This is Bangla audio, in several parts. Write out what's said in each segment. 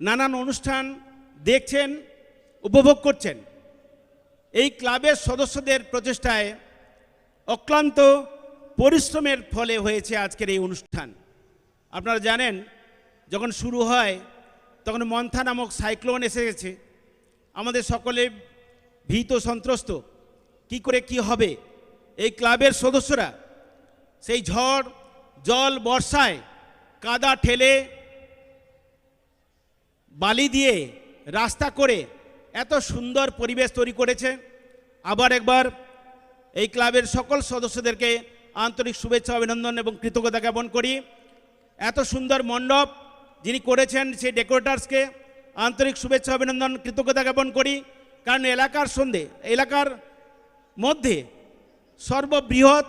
নানান অনুষ্ঠান দেখছেন, উপভোগ করছেন। এই ক্লাবের সদস্যদের প্রচেষ্টায় অক্লান্ত পরিশ্রমের ফলে হয়েছে আজকের এই অনুষ্ঠান। আপনারা জানেন, যখন শুরু হয়, তখন মন্থা নামক সাইক্লোন এসে গেছে। আমাদের সকলে ভীত সন্ত্রস্ত। কি করে কি হবে? এই ক্লাবের সদস্যরা সেই ঝড়, জল, বর্ষায় কাদা ঠেলে বালি দিয়ে রাস্তা করে এত সুন্দর পরিবেশ তৈরি করেছে। আবার একবার এই ক্লাবের সকল সদস্যদেরকে আন্তরিক শুভেচ্ছা, অভিনন্দন এবং কৃতজ্ঞতা জ্ঞাপন করি। এত সুন্দর মণ্ডপ যিনি করেছেন সেই ডেকোরেটার্সকে আন্তরিক শুভেচ্ছা, অভিনন্দন, কৃতজ্ঞতা জ্ঞাপন করি। কারণ এলাকার সন্ধে, এলাকার মধ্যে সর্ববৃহৎ,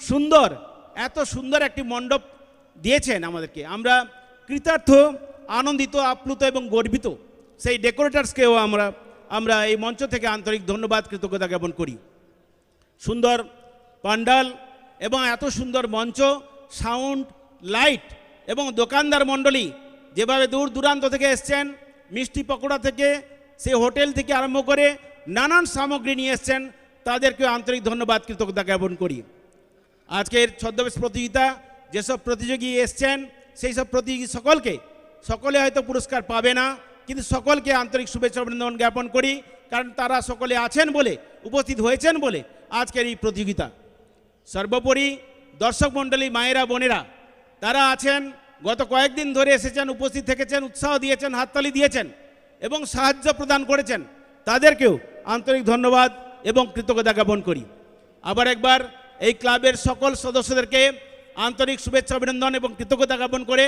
সুন্দর, এত সুন্দর একটি মণ্ডপ দিয়েছেন আমাদেরকে। আমরা কৃতার্থ আনন্দিত, আপ্লুত এবং গর্বিত। সেই ডেকোরেটার্সকেও আমরা আমরা এই মঞ্চ থেকে আন্তরিক ধন্যবাদ, কৃতজ্ঞতা জ্ঞাপন করি। সুন্দর পান্ডাল এবং এত সুন্দর মঞ্চ সাউন্ড লাইট এবং দোকানদার মণ্ডলী যেভাবে দূর দূরান্ত থেকে এসছেন, মিষ্টি পকোড়া থেকে সে হোটেল থেকে আরম্ভ করে নানান সামগ্রী নিয়ে এসছেন তাদেরকে আন্তরিক ধন্যবাদ, কৃতজ্ঞতা জ্ঞাপন করি। আজকের ছদ্মবেশ প্রতিযোগিতা, যেসব প্রতিযোগী এসছেন সেই সব প্রতিযোগী সকলকে সকলে হয়তো পুরস্কার পাবে না, কিন্তু সকলকে আন্তরিক শুভেচ্ছা অভিনন্দন জ্ঞাপন করি, কারণ তারা সকলে আছেন বলে, উপস্থিত হয়েছেন বলে আজকের এই প্রতিযোগিতা। সর্বোপরি দর্শক মণ্ডলী, মায়েরা, বোনেরা, তারা আছেন, গত কয়েকদিন ধরে এসেছেন, উপস্থিত থেকেছেন, উৎসাহ দিয়েছেন, হাততালি দিয়েছেন এবং সাহায্য প্রদান করেছেন। তাদেরকেও আন্তরিক ধন্যবাদ এবং কৃতজ্ঞতা জ্ঞাপন করি। আবার একবার এই ক্লাবের সকল সদস্যদেরকে আন্তরিক শুভেচ্ছা, অভিনন্দন এবং কৃতজ্ঞতা জ্ঞাপন করে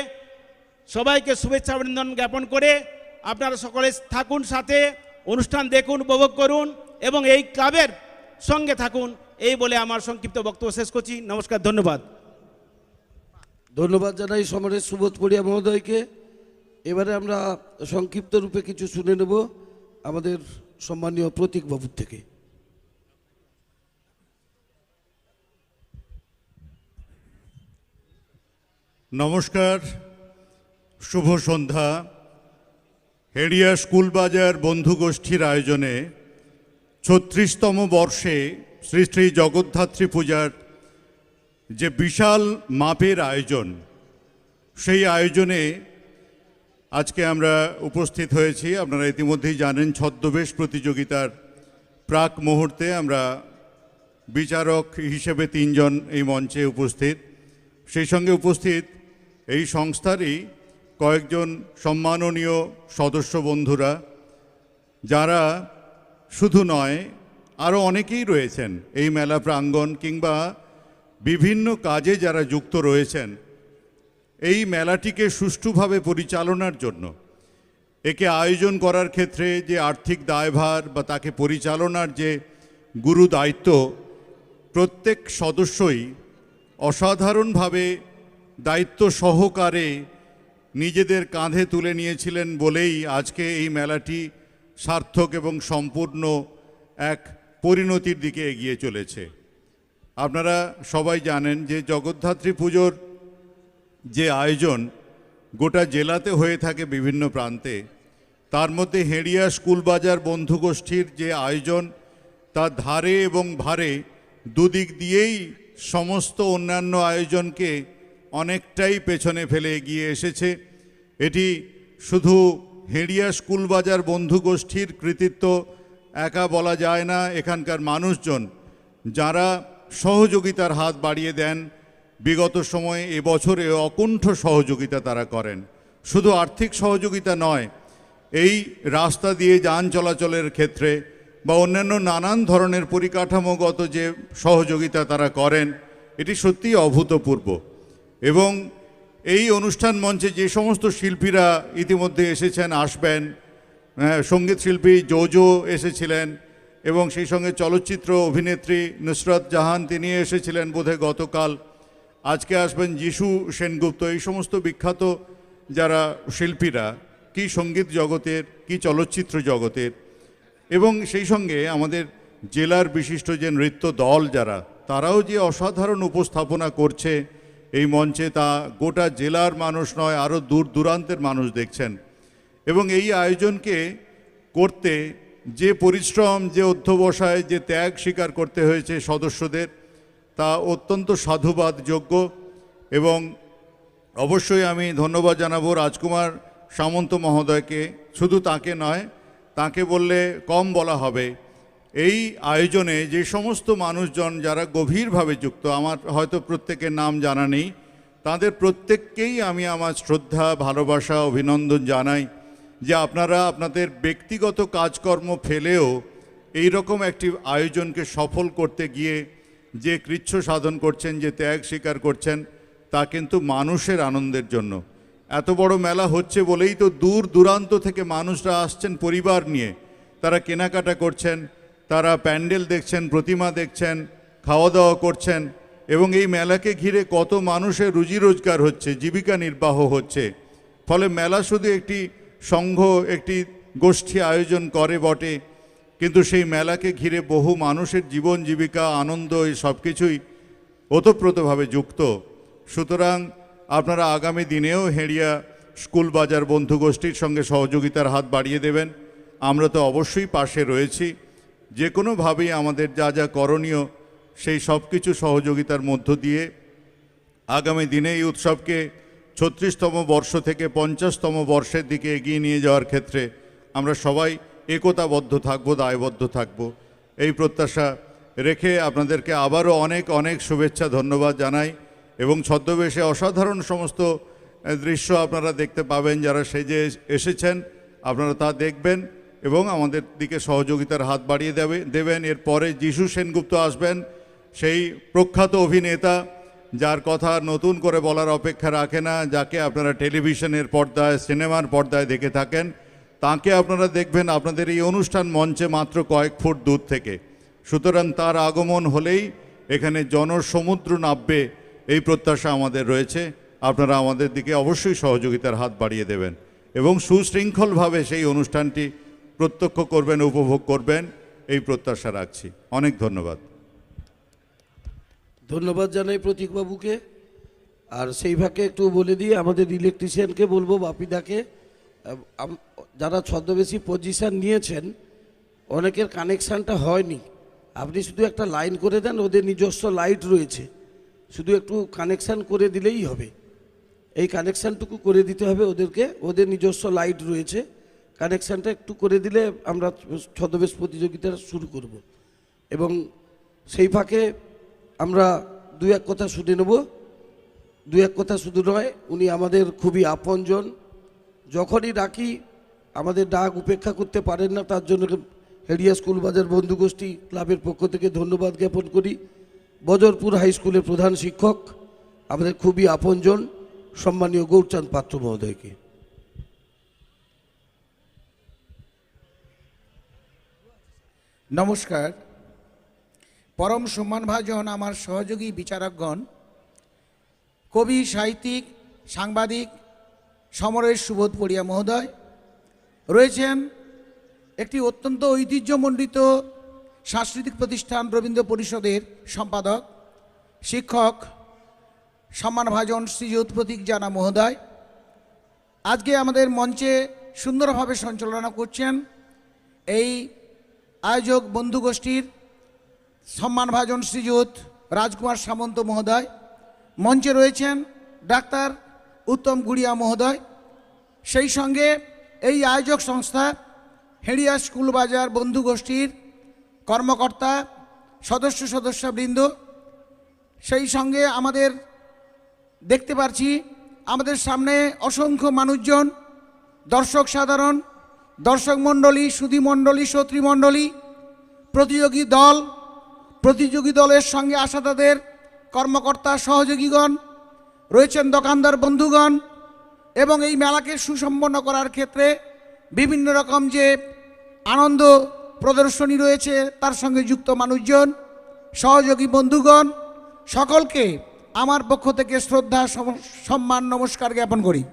সবাইকে শুভেচ্ছা অভিনন্দন জ্ঞাপন করে আপনারা সকলে থাকুন সাথে অনুষ্ঠান দেখুন উপভোগ করুন এবং এই ক্লাবের সঙ্গে থাকুন। এই বলে আমার সংক্ষিপ্ত বক্তব্য শেষ করছি। নমস্কার ধন্যবাদ। ধন্যবাদ জানাই সমরেশ সুবোধ পড়িয়া মহোদয়কে। এবারে আমরা সংক্ষিপ্ত রূপে কিছু শুনে নেব আমাদের সম্মানীয় প্রতীক বাবুর থেকে। নমস্কার শুভ সন্ধ্যা। হেডিয়া স্কুল বাজার বন্ধু গোষ্ঠীর আয়োজনে ছত্রিশতম বর্ষে শ্রী শ্রী জগদ্ধাত্রী পূজার যে বিশাল মাপের আয়োজন, সেই আয়োজনে আজকে আমরা উপস্থিত হয়েছি। আপনারা ইতিমধ্যেই জানেন ছদ্মবেশ প্রতিযোগিতার প্রাক মুহূর্তে আমরা বিচারক হিসেবে তিনজন এই মঞ্চে উপস্থিত। সেই সঙ্গে উপস্থিত এই সংস্থারই কয়েকজন সম্মাননীয় সদস্য বন্ধুরা, যারা শুধু নয় আরও অনেকেই রয়েছেন এই মেলা প্রাঙ্গণ কিংবা বিভিন্ন কাজে যারা যুক্ত রয়েছেন এই মেলাটিকে সুষ্ঠুভাবে পরিচালনার জন্য। একে আয়োজন করার ক্ষেত্রে যে আর্থিক দায়ভার বা তাকে পরিচালনার যে গুরু দায়িত্ব, প্রত্যেক সদস্যই অসাধারণভাবে দায়িত্ব সহকারে নিজেদের কাঁধে তুলে নিয়েছিলেন বলেই আজকে এই মেলাটি সার্থক এবং সম্পূর্ণ এক পরিণতির দিকে এগিয়ে চলেছে। আপনারা সবাই জানেন যে জগদ্ধাত্রী পুজোর যে আয়োজন গোটা জেলাতে হয়ে থাকে বিভিন্ন প্রান্তে। তার মধ্যে হেড়িয়া স্কুল বাজার বন্ধু গোষ্ঠীর যে আয়োজন, তার ধারে এবং ভারে দুদিক দিয়েই সমস্ত অন্যান্য আয়োজনকে অনেকটাই পেছনে ফেলে এগিয়ে এসেছে। এটি শুধু হেড়িয়া স্কুল বাজার বন্ধু গোষ্ঠীর কৃতিত্ব, একা বলা যায় না, এখানকার মানুষজন, যারা সহযোগিতার হাত বাড়িয়ে দেন। বিগত সময়ে এবছরে অকুণ্ঠ সহযোগিতা তারা করেন। শুধু আর্থিক সহযোগিতা নয়, এই রাস্তা দিয়ে যান চলাচলের ক্ষেত্রে বা অন্যান্য নানান ধরনের পরিকাঠামোগত যে সহযোগিতা তারা করেন, এটি সত্যিই অভূতপূর্ব। এবং এই অনুষ্ঠান মঞ্চে যে সমস্ত শিল্পীরা ইতিমধ্যে এসেছেন আসবেন হ্যাঁ, সংগীত শিল্পী জোজো এসেছিলেন এবং সেই সঙ্গে চলচ্চিত্র অভিনেত্রী নুসরত জাহান তিনি এসেছিলেন বোধহয় গতকাল। আজকে আসবেন যিশু সেনগুপ্ত। এই সমস্ত বিখ্যাত যারা শিল্পীরা কি সংগীত জগতের কি চলচ্চিত্র জগতের এবং সেই সঙ্গে আমাদের জেলার বিশিষ্ট যে নৃত্য দল যারা তারাও যে অসাধারণ উপস্থাপনা করছে এই মঞ্চে তা গোটা জেলার মানুষ নয় আরও দূর দূরান্তের মানুষ দেখছেন। এবং এই আয়োজনকে করতে যে পরিশ্রম, যে অধ্যবসায়, যে ত্যাগ স্বীকার করতে হয়েছে সদস্যদের, তা অত্যন্ত সাধুবাদযোগ্য। এবং অবশ্যই আমি ধন্যবাদ জানাব রাজকুমার সামন্ত মহোদয়কে। শুধু তাকে নয়, তাকে বললে কম বলা হবে। এই আয়োজনে যে সমস্ত মানুষজন যারা গভীরভাবে যুক্ত, আমার হয়তো প্রত্যেকের নাম জানা নেই, তাদের প্রত্যেককেই আমি আমার শ্রদ্ধা, ভালোবাসা, অভিনন্দন জানাই যে আপনারা আপনাদের ব্যক্তিগত কাজকর্ম ফেলেও এই রকম একটি আয়োজনকে সফল করতে গিয়ে যে কৃচ্ছ সাধন করছেন, যে ত্যাগ স্বীকার করছেন, তা কিন্তু মানুষের আনন্দের জন্য। এত বড় মেলা হচ্ছে বলেই তো দূর দূরান্ত থেকে মানুষরা আসছেন পরিবার নিয়ে। তারা কেনাকাটা করছেন তারা প্যান্ডেল দেখছেন, প্রতিমা দেখছেন খাওয়া দাওয়া করছেন এবং এই মেলাকে ঘিরে কত মানুষের রুজি রোজগার হচ্ছে, জীবিকা নির্বাহ হচ্ছে। ফলে মেলা শুধু একটি সংঘ, একটি গোষ্ঠী আয়োজন করে বটে, কিন্তু সেই মেলাকে ঘিরে বহু মানুষের জীবন, জীবিকা, আনন্দ, এই সব কিছুই ওতপ্রোতভাবে যুক্ত। সুতরাং আপনারা আগামী দিনেও হেঁড়িয়া স্কুল বাজার বন্ধু গোষ্ঠীর সঙ্গে সহযোগিতার হাত বাড়িয়ে দেবেন। আমরা তো অবশ্যই পাশে রয়েছি। যে কোনোভাবেই আমাদের যা যা করণীয়, সেই সব কিছু সহযোগিতার মধ্য দিয়ে আগামী দিনে এই উৎসবকে ছত্রিশতম বর্ষ থেকে পঞ্চাশতম বর্ষের দিকে এগিয়ে নিয়ে যাওয়ার ক্ষেত্রে আমরা সবাই একতাবদ্ধ থাকব, দায়বদ্ধ থাকব। এই প্রত্যাশা রেখে আপনাদেরকে আবারও অনেক অনেক শুভেচ্ছা, ধন্যবাদ জানাই এবং ছদ্মবেশে অসাধারণ সমস্ত দৃশ্য আপনারা দেখতে পাবেন, যারা সেজে এসেছেন, আপনারা তা দেখবেন। এবং আমাদের দিকে সহযোগিতার হাত বাড়িয়ে দেবে, দেবেন। এরপরে যিশু সেনগুপ্ত আসবেন, সেই প্রখ্যাত অভিনেতা যার কথা নতুন করে বলার অপেক্ষা রাখে না, যাকে আপনারা টেলিভিশনের পর্দায়, সিনেমার পর্দায় দেখে থাকেন। তাকে আপনারা দেখবেন, আপনাদের এই অনুষ্ঠান মঞ্চে মাত্র কয়েক ফুট দূর থেকে। সুতরাং তার আগমন হলেই এখানে জনসমুদ্র নামবে এই প্রত্যাশা আমাদের রয়েছে। আপনারা আমাদের দিকে অবশ্যই সহযোগিতার হাত বাড়িয়ে দেবেন এবং সুশৃঙ্খলভাবে সেই অনুষ্ঠানটি প্রত্যক্ষ করবেন, উপভোগ করবেন, এই প্রত্যাশা রাখছি। অনেক ধন্যবাদ। ধন্যবাদ জানাই প্রতীকবাবুকে আর সেই ভাগে একটু বলে দিয়ে আমাদের ইলেকট্রিশিয়ানকে বলব, বাপিদাকে। যারা ছদ্মবেশী পজিশন নিয়েছেন, অনেকের কানেকশানটা হয়নি। আপনি শুধু একটা লাইন করে দেন, ওদের নিজস্ব লাইট রয়েছে। শুধু একটু কানেকশান করে দিলেই হবে। এই কানেকশানটুকু করে দিতে হবে ওদেরকে, ওদের নিজস্ব লাইট রয়েছে। কানেকশানটা একটু করে দিলে আমরা ছদ্মবেশ প্রতিযোগিতা শুরু করব। এবং সেই ফাঁকে আমরা দু এক কথা শুনে নেব। দু এক কথা শুধু নয়, উনি আমাদের খুবই আপনজন। যখনই ডাকি, আমাদের ডাক উপেক্ষা করতে পারেন না, তার জন্য হেডিয়া স্কুল বাজার বন্ধু গোষ্ঠী ক্লাবের পক্ষ থেকে ধন্যবাদ জ্ঞাপন করি। বজরপুর হাই স্কুলের প্রধান শিক্ষক, আমাদের খুবই আপনজন, সম্মানীয় গৌরচাঁদ পাত্র মহোদয়কে। নমস্কার। পরম সম্মানভাজন আমার সহযোগী বিচারকগণ, কবি, সাহিত্যিক, সাংবাদিক সমরেশ সুবোধ পড়িয়া মহোদয়, রয়েছেন একটি অত্যন্ত ঐতিহ্যমণ্ডিত সাংস্কৃতিক প্রতিষ্ঠান রবীন্দ্র পরিষদের সম্পাদক, শিক্ষক, সম্মানভাজন শ্রীযুত প্রতীক জানা মহোদয়। আজকে আমাদের মঞ্চে সুন্দরভাবে সঞ্চালনা করছেন এই আয়োজক বন্ধু গোষ্ঠীর সম্মানভাজন শ্রীযুত রাজকুমার সামন্ত মহোদয়, মঞ্চে রয়েছেন ডাক্তার উত্তম গুড়িয়া মহোদয়। সেই সঙ্গে এই আয়োজক সংস্থা হেড়িয়া স্কুল বাজার বন্ধু গোষ্ঠীর কর্মকর্তা, সদস্য সদস্যবৃন্দ, সেই সঙ্গে আমাদের দেখতে পারছি আমাদের সামনে অসংখ্য মানুষজন, দর্শক সাধারণ দর্শক মণ্ডলী, সুধী মণ্ডলী মণ্ডলী, প্রতিযোগী দল, প্রতিযোগী দলের সঙ্গে আসা তাদের কর্মকর্তা সহযোগীগণ, রয়েছেন দোকানদার বন্ধুগণ এবং এই মেলাকে সুসম্পন্ন করার ক্ষেত্রে বিভিন্ন রকম যে আনন্দ প্রদর্শনী রয়েছে, তার সঙ্গে যুক্ত মানুষজন, সহযোগী বন্ধুগণ, সকলকে আমার পক্ষ থেকে শ্রদ্ধা, সম- সম্মান, নমস্কার জ্ঞাপন করি।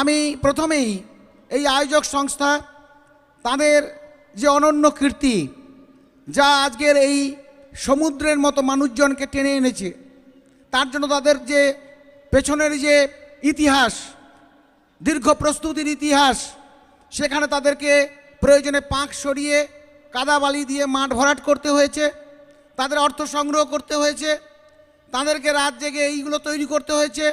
আমি প্রথমেই এই আয়োজক সংস্থা, তাদের যে অনন্য কীর্তি, যা আজকের এই সমুদ্রের মতো মানুষজনকে টেনে এনেছে, তার জন্য তাদের যে পেছনের যে ইতিহাস, দীর্ঘ প্রস্তুতির ইতিহাস, সেখানে তাদেরকে প্রয়োজনে পাঁক সরিয়ে কাদা বালি দিয়ে মাঠ ভরাট করতে হয়েছে, তাদের অর্থ সংগ্রহ করতে হয়েছে, তাদেরকে রাত জেগে এইগুলো তৈরি করতে হয়েছে,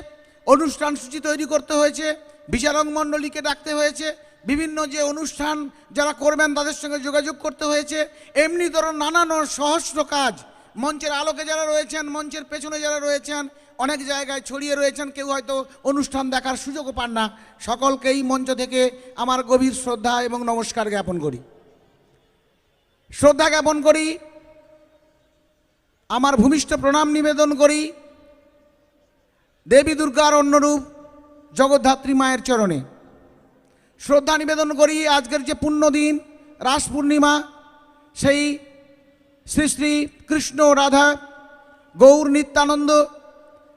অনুষ্ঠান সূচি তৈরি করতে হয়েছে বিচারক মণ্ডলীকে ডাকতে হয়েছে। বিভিন্ন যে অনুষ্ঠান যারা করবেন তাদের সঙ্গে যোগাযোগ করতে হয়েছে। এমনি ধরুন নানান সহস্র কাজ। মঞ্চের আলোকে যারা রয়েছেন, মঞ্চের পেছনে যারা রয়েছেন, অনেক জায়গায় ছড়িয়ে রয়েছেন, কেউ হয়তো অনুষ্ঠান দেখার সুযোগও পান না। সকলকেই মঞ্চ থেকে আমার গভীর শ্রদ্ধা এবং নমস্কার জ্ঞাপন করি। শ্রদ্ধা জ্ঞাপন করি, আমার ভূমিষ্ঠ প্রণাম নিবেদন করি। দেবী দুর্গার অন্যরূপ জগদ্ধাত্রী মায়ের চরণে। শ্রদ্ধা নিবেদন করি আজকের যে পুণ্য দিন রাস পূর্ণিমা সেই শ্রী শ্রী কৃষ্ণ রাধা গৌর নিত্যানন্দ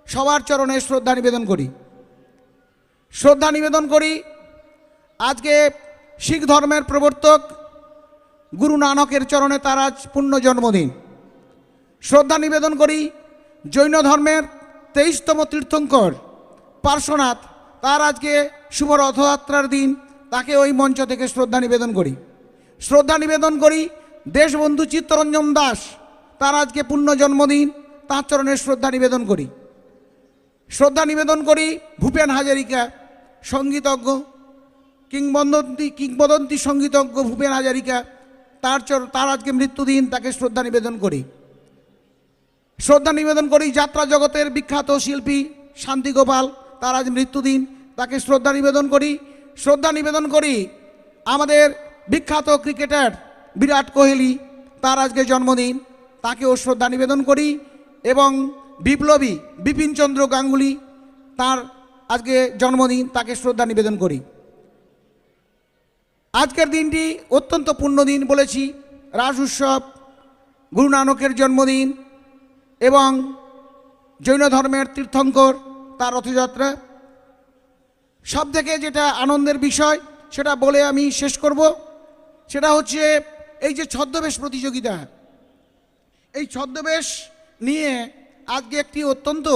সবার চরণে শ্রদ্ধা নিবেদন করি। শ্রদ্ধা নিবেদন করি আজকে শিখ ধর্মের প্রবর্তক গুরু নানকের চরণে তার আজ পুণ্য জন্মদিন। শ্রদ্ধা নিবেদন করি জৈন ধর্মের তেইশতম তীর্থঙ্কর পার্শ্বনাথ তার আজকে শুভ রথযাত্রার দিন, তাকে ওই মঞ্চ থেকে শ্রদ্ধা নিবেদন করি। শ্রদ্ধা নিবেদন করি, দেশবন্ধু চিত্তরঞ্জন দাস, তার আজকে পূর্ণ জন্মদিন, তার চরণে শ্রদ্ধা নিবেদন করি। শ্রদ্ধা নিবেদন করি ভূপেন হাজারিকা, সঙ্গীতজ্ঞ, কিংবদন্তি কিংবদন্তি সঙ্গীতজ্ঞ ভূপেন হাজারিকা, তার চর, তার আজকে মৃত্যুদিন তাকে শ্রদ্ধা নিবেদন করি। শ্রদ্ধা নিবেদন করি যাত্রা জগতের বিখ্যাত শিল্পী শান্তিগোপাল তার আজ মৃত্যুদিন তাকে শ্রদ্ধা নিবেদন করি। শ্রদ্ধা নিবেদন করি আমাদের বিখ্যাত ক্রিকেটার বিরাট কোহলি, তার আজকে জন্মদিন। তাকেও শ্রদ্ধা নিবেদন করি এবং বিপ্লবী বিপিনচন্দ্র গাঙ্গুলি, তার আজকে জন্মদিন, তাকে শ্রদ্ধা নিবেদন করি। আজকের দিনটি অত্যন্ত পূর্ণ দিন বলেছি। রাস উৎসব, গুরু নানকের জন্মদিন এবং জৈন ধর্মের তীর্থঙ্কর, তার রথযাত্রা। সব থেকে যেটা আনন্দের বিষয়, সেটা বলে আমি শেষ করব। সেটা হচ্ছে এই যে ছদ্মবেশ প্রতিযোগিতা। এই ছদ্মবেশ নিয়ে আজকে একটি অত্যন্ত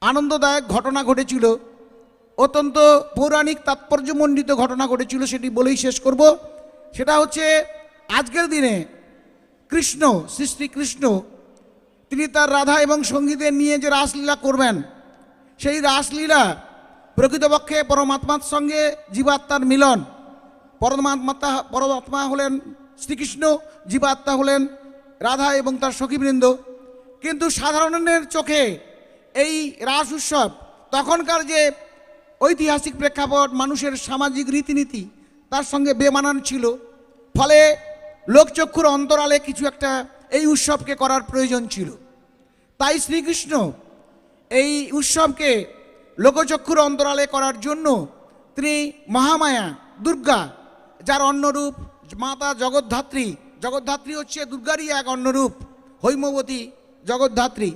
আনন্দদায়ক ঘটনা ঘটেছিল। অত্যন্ত পৌরাণিক তাৎপর্যমণ্ডিত ঘটনা ঘটেছিল, সেটি বলেই শেষ করব। সেটা হচ্ছে আজকের দিনে কৃষ্ণ, শ্রী শ্রীকৃষ্ণ তিনি তার রাধা এবং সঙ্গীদের নিয়ে যে রাসলীলা করবেন সেই রাসলীলা প্রকৃতপক্ষে পরমাত্মার সঙ্গে জীবাত্মার মিলন। পরমাত্মা পরমাত্মা হলেন শ্রীকৃষ্ণ, জীবাত্মা হলেন রাধা এবং তার সখীবৃন্দ। কিন্তু সাধারণের চোখে এই রাস উৎসব, তখনকার যে ঐতিহাসিক প্রেক্ষাপট, মানুষের সামাজিক রীতিনীতি, তার সঙ্গে বেমানান ছিল। ফলে লোকচক্ষুর অন্তরালে কিছু একটা এই উৎসবকে করার প্রয়োজন ছিল। তাই শ্রীকৃষ্ণ এই উৎসবকে লোকচক্ষুর অন্তরালে করার জন্য তিনি মহামায়া, দুর্গা, যার অন্যরূপ মাতা জগদ্ধাত্রী জগদ্ধাত্রী হচ্ছে দুর্গারই এক অন্যরূপ হৈমবতী জগদ্ধাত্রী।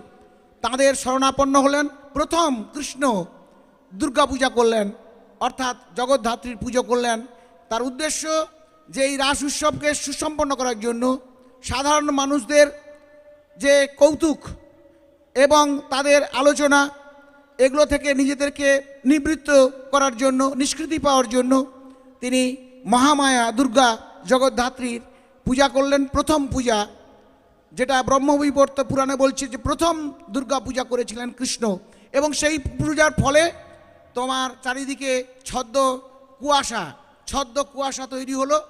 তাদের শরণাপন্ন হলেন, প্রথম কৃষ্ণ দুর্গা পূজা করলেন, অর্থাৎ জগদ্ধাত্রীর পুজো করলেন। তার উদ্দেশ্য যে এই রাস উৎসবকে সুসম্পন্ন করার জন্য সাধারণ মানুষদের যে কৌতুক এবং তাদের আলোচনা, এগুলো থেকে নিজেদেরকে নিবৃত্ত করার জন্য, নিষ্কৃতি পাওয়ার জন্য তিনি মহামায়া দুর্গা জগদ্ধাত্রীর পূজা করলেন, প্রথম পূজা। যেটা ব্রহ্মবিবর্ত পুরাণে বলছে যে, প্রথম দুর্গা পূজা করেছিলেন কৃষ্ণ। এবং সেই পূজার ফলে তোমার চারিদিকে ছদ্ম কুয়াশা ছদ্ম কুয়াশা তৈরি হলো।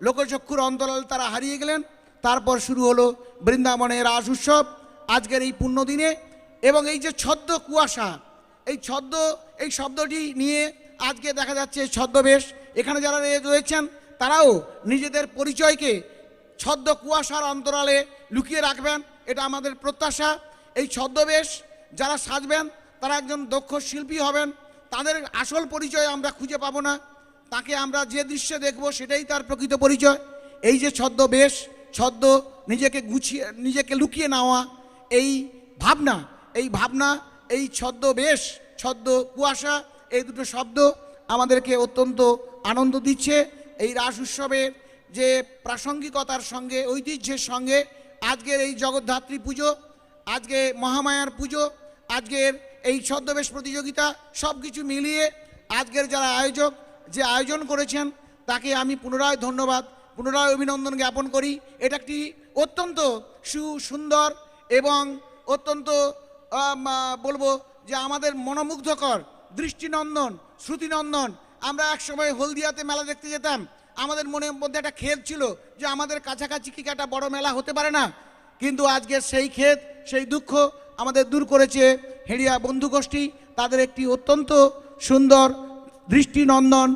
লোকচক্ষুর অন্তরাল তারা হারিয়ে গেলেন। তারপর শুরু হলো বৃন্দাবনের রাস উৎসব। আজকের এই পুণ্যদিনে এবং এই যে ছদ্ম কুয়াশা, এই ছদ্ম, এই শব্দটি নিয়ে আজকে দেখা যাচ্ছে ছদ্মবেশ। এখানে যারা রয়েছেন, তারাও নিজেদের পরিচয়কে ছদ্ম কুয়াশার অন্তরালে লুকিয়ে রাখবেন। এটা আমাদের প্রত্যাশা। এই ছদ্মবেশ যারা সাজবেন, তারা একজন দক্ষ শিল্পী হবেন। তাদের আসল পরিচয় আমরা খুঁজে পাবো না। তাকে আমরা যে দৃশ্যে দেখব, সেটাই তার প্রকৃত পরিচয়। এই যে ছদ্মবেশ, ছদ্ম নিজেকে গুছিয়ে, নিজেকে লুকিয়ে নেওয়া এই ভাবনা এই ভাবনা, এই ছদ্মবেশ ছদ্ম কুয়াশা এই দুটো শব্দ আমাদেরকে অত্যন্ত আনন্দ দিচ্ছে। এই রাস উৎসবের যে প্রাসঙ্গিকতার সঙ্গে, ঐতিহ্যের সঙ্গে আজকের এই জগদ্ধাত্রী পুজো, আজকে মহামায়ার পুজো, আজকের এই ছদ্মবেশ প্রতিযোগিতা সব কিছু মিলিয়ে আজকের যারা আয়োজক যে আয়োজন করেছেন, তাকে আমি পুনরায় ধন্যবাদ, পুনরায় অভিনন্দন জ্ঞাপন করি। এটা একটি অত্যন্ত সু সুন্দর এবং অত্যন্ত বলব যে আমাদের মনোমুগ্ধকর দৃষ্টিনন্দন, শ্রুতিনন্দন। আমরা একসময় হলদিয়াতে মেলা দেখতে যেতাম। আমাদের মনের মধ্যে একটা খেদ ছিল যে আমাদের কাছাকাছি কি একটা বড় মেলা হতে পারে না। কিন্তু আজকের সেই ক্ষেত সেই দুঃখ আমাদের দূর করেছে হেড়িয়া বন্ধুগোষ্ঠী তাদের একটি অত্যন্ত সুন্দর দৃষ্টিনন্দন,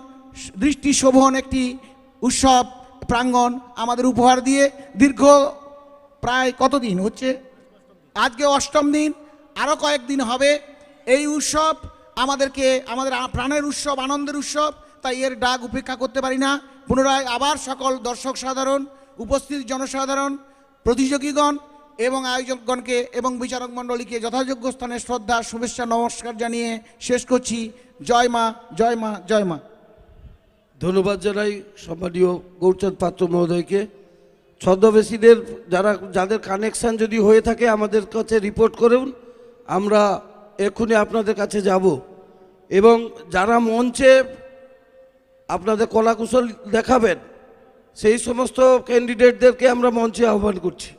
দৃষ্টিশোভন একটি উৎসব, প্রাঙ্গণ আমাদের উপহার দিয়ে দীর্ঘ প্রায় কতদিন হচ্ছে? আজকে অষ্টম দিন আরও কয়েকদিন হবে। এই উৎসব আমাদেরকে, আমাদের প্রাণের উৎসব, আনন্দের উৎসব, তাই এর ডাক উপেক্ষা করতে পারি না। পুনরায় আবার সকল দর্শক সাধারণ, উপস্থিত জনসাধারণ, প্রতিযোগীগণ এবং আয়োজকগণকে এবং বিচারক মণ্ডলীকে যথাযোগ্য স্থানে শ্রদ্ধা, শুভেচ্ছা, নমস্কার জানিয়ে শেষ করছি। জয় মা জয় মা জয় মা। ধন্যবাদ জানাই সম্মানীয় গৌরচাঁদ পাত্র মহোদয়কে। ছদ্মবেশীদের যারা, যাদের কানেকশন যদি হয়ে থাকে আমাদের কাছে রিপোর্ট করুন, আমরা এক্ষুনি আপনাদের কাছে যাব। এবং যারা মঞ্চে আপনাদের কলাকুশল দেখাবেন, সেই সমস্ত ক্যান্ডিডেটদেরকে আমরা মঞ্চে আহ্বান করছি।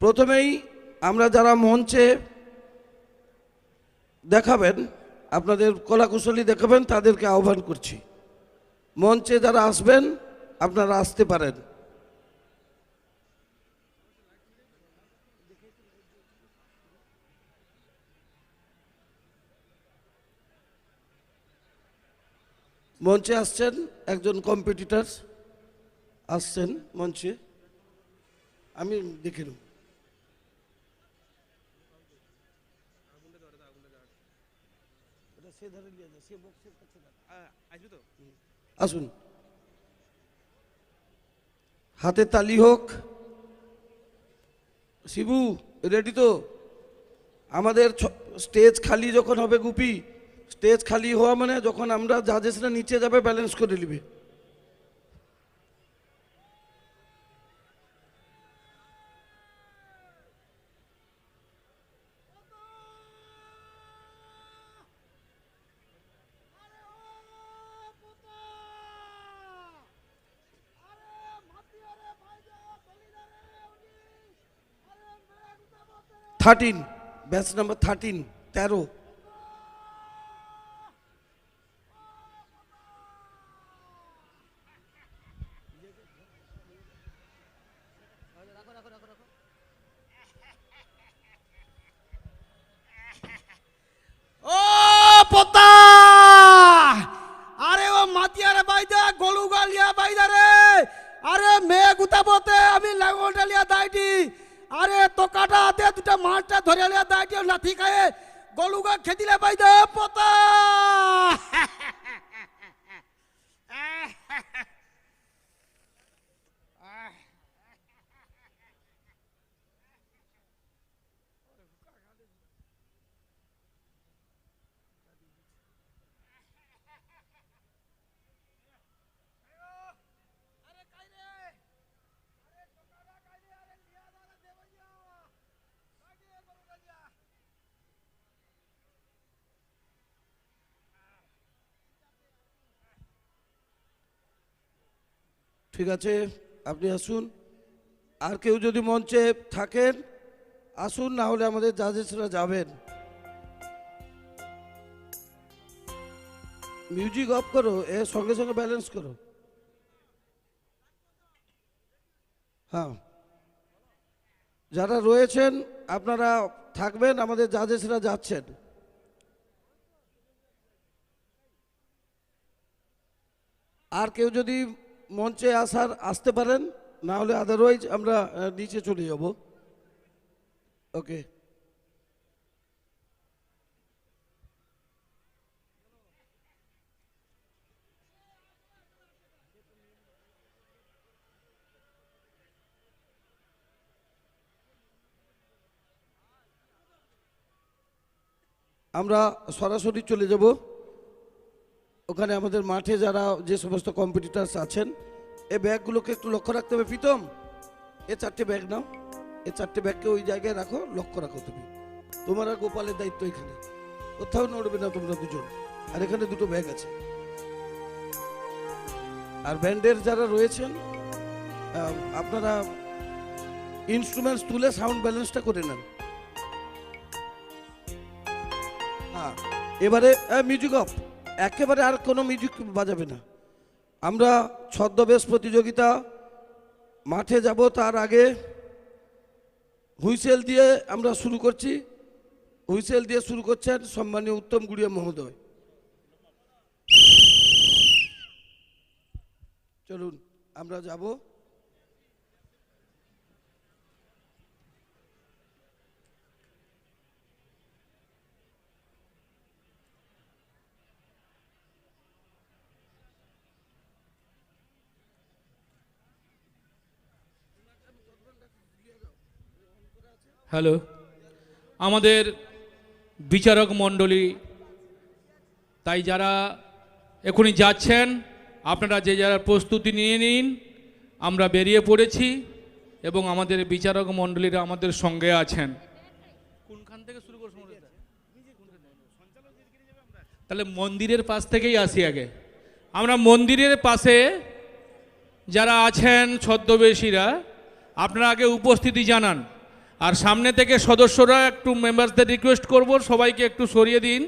প্রথমেই আমরা যারা মঞ্চে দেখাবেন, আপনাদের কলাকুশলী দেখাবেন, তাদেরকে আহ্বান করছি। মঞ্চে যারা আসবেন আপনারা আসতে পারেন। মঞ্চে আসছেন একজন কম্পিটিটার আসছেন মঞ্চে। আমি দেখে নেব। আসুন। হাতে তালি হোক। শিবু রেডি তো? আমাদের স্টেজ খালি যখন হবে গুপি স্টেজ খালি হওয়া মানে যখন আমরা জাজেসরা নিচে যাবে ব্যালেন্স করে নিবে। থার্টিন ব্যাচ নাম্বার থার্টিন তেরো দুটা মাছটা ধরে লাথি খায়ে গলুগা খেদিলে পাই দে পোতা! ঠিক আছে? আপনি আসুন। আর কেউ যদি মঞ্চে থাকেন, আসুন, না হলে আমাদের জাজেসরা যাবেন। মিউজিক অফ করো, এ সঙ্গে সঙ্গে ব্যালেন্স করো। হ্যাঁ। যারা রয়েছেন, আপনারা থাকবেন, আমাদের জাজেসরা যাচ্ছেন। আর কেউ যদি মঞ্চে আসার, আসতে পারেন না হলে আদারওয়াইজ আমরা নিচে চলে যাব। ওকে আমরা সরাসরি চলে যাব। ওখানে আমাদের মাঠে যারা যে সমস্ত কম্পিটিটার্স আছেন, এই ব্যাগগুলোকে একটু লক্ষ্য রাখতে হবে। প্রীতম, এ চারটে ব্যাগ নাও। এ চারটে ব্যাগকে ওই জায়গায় রাখো, লক্ষ্য রাখো তুমি। তোমার আর গোপালের দায়িত্ব এখানে। কোথাও নড়বে না তোমরা দুজন। আর এখানে দুটো ব্যাগ আছে। আর ব্যান্ডের যারা রয়েছেন আপনারা ইনস্ট্রুমেন্টস তুলে সাউন্ড ব্যালেন্সটা করে নেন। হ্যাঁ এবারে মিউজিক অফ একেবারে আর কোনো মিউজিক বাজাবে না। আমরা ছদ্মবেশ প্রতিযোগিতা, মাঠে যাব তার আগে হুইসেল দিয়ে আমরা শুরু করছি। হুইসেল দিয়ে শুরু করছেন সম্মানীয় উত্তম গুড়িয়া মহোদয়। চলুন, আমরা যাব। হ্যালো। আমাদের বিচারক মণ্ডলী, তাই যারা এখনই যাচ্ছেন, আপনারা যে যারা প্রস্তুতি নিয়ে নিন, আমরা বেরিয়ে পড়েছি এবং আমাদের বিচারক মণ্ডলীরা আমাদের সঙ্গে আছেন। কোনখান থেকে শুরু করব তাহলে মন্দিরের পাশ থেকেই আসি আগে। আমরা মন্দিরের পাশে যারা আছেন ছদ্মবেশীরা, আপনারা আগে উপস্থিতি জানান। আর সামনে থেকে সদস্যরা একটু মেম্বারসদের রিকোয়েস্ট করব, সবাইকে একটু সরিয়ে দিন,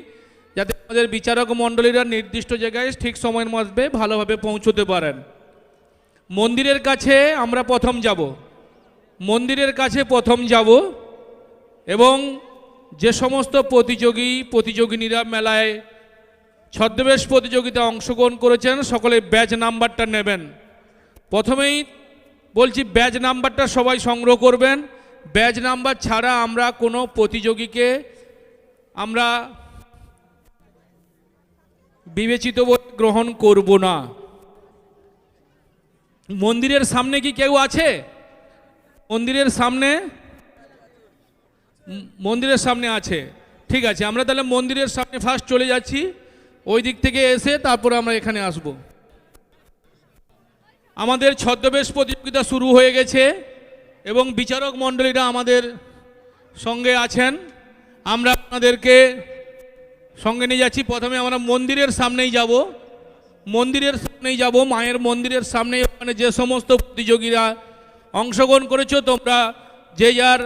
যাতে আমাদের বিচারক মণ্ডলীরা নির্দিষ্ট জায়গায় ঠিক সময়ের মধ্যে ভালোভাবে পৌঁছতে পারেন। মন্দিরের কাছে আমরা প্রথম যাব। মন্দিরের কাছে প্রথম যাব এবং যে সমস্ত প্রতিযোগী, প্রতিযোগিনীরা মেলায় ছদ্মবেশ প্রতিযোগিতা অংশগ্রহণ করেছেন, সকলে ব্যাচ নাম্বারটা নেবেন। প্রথমেই বলছি, ব্যাচ নাম্বারটা সবাই সংগ্রহ করবেন। ব্যাচ নাম্বার ছাড়া আমরা কোনো প্রতিযোগীকে আমরা বিবেচিত গ্রহণ করব না। মন্দিরের সামনে কি কেউ আছে? মন্দিরের সামনে? মন্দিরের সামনে আছে। ঠিক আছে, আমরা তাহলে মন্দিরের সামনে ফার্স্ট চলে যাচ্ছি। ওই দিক থেকে এসে তারপরে আমরা এখানে আসব। আমাদের ছদ্মবেশ প্রতিযোগিতা শুরু হয়ে গেছে। এবং বিচারক মণ্ডলীরা আমাদের সঙ্গে আছেন। আমরা আপনাদেরকে সঙ্গে নিয়ে যাচ্ছি। প্রথমে আমরা মন্দিরের সামনেই যাব। মন্দিরের সামনেই যাব। মায়ের মন্দিরের সামনে ওখানে যে সমস্ত প্রতিযোগীরা অংশগ্রহণ করেছ, তোমরা যে যার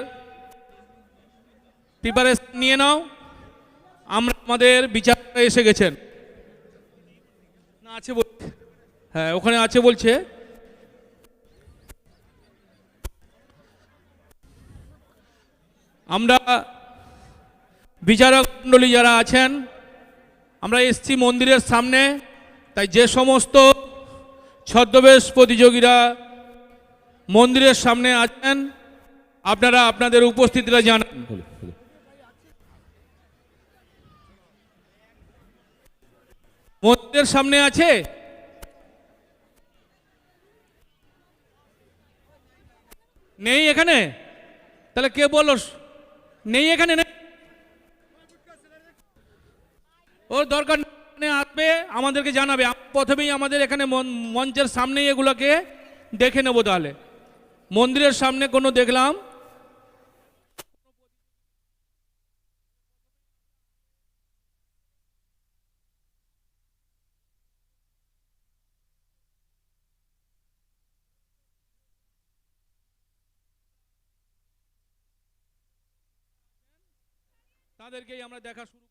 প্রিপারেশন নিয়ে নাও। আমরা আমাদের বিচারকরা এসে গেছেন। না আছে বলছে। হ্যাঁ ওখানে আছে বলছে। আমরা বিচারক মণ্ডলী যারা আছেন, আমরা এসছি মন্দিরের সামনে। তাই যে সমস্ত ছদ্মবেশ প্রতিযোগীরা মন্দিরের সামনে আছেন, আপনারা আপনাদের উপস্থিতিটা জানান। মন্দিরের সামনে আছে? নেই এখানে? তাহলে কে বলল? নেই এখানে, নেই। ওর দরকার আসবে, আমাদেরকে জানাবে। প্রথমেই আমাদের এখানে মঞ্চের সামনেই এগুলোকে দেখে নেব তাহলে। মন্দিরের সামনে কোনো দেখলাম তাদেরকেই আমরা দেখা শুরু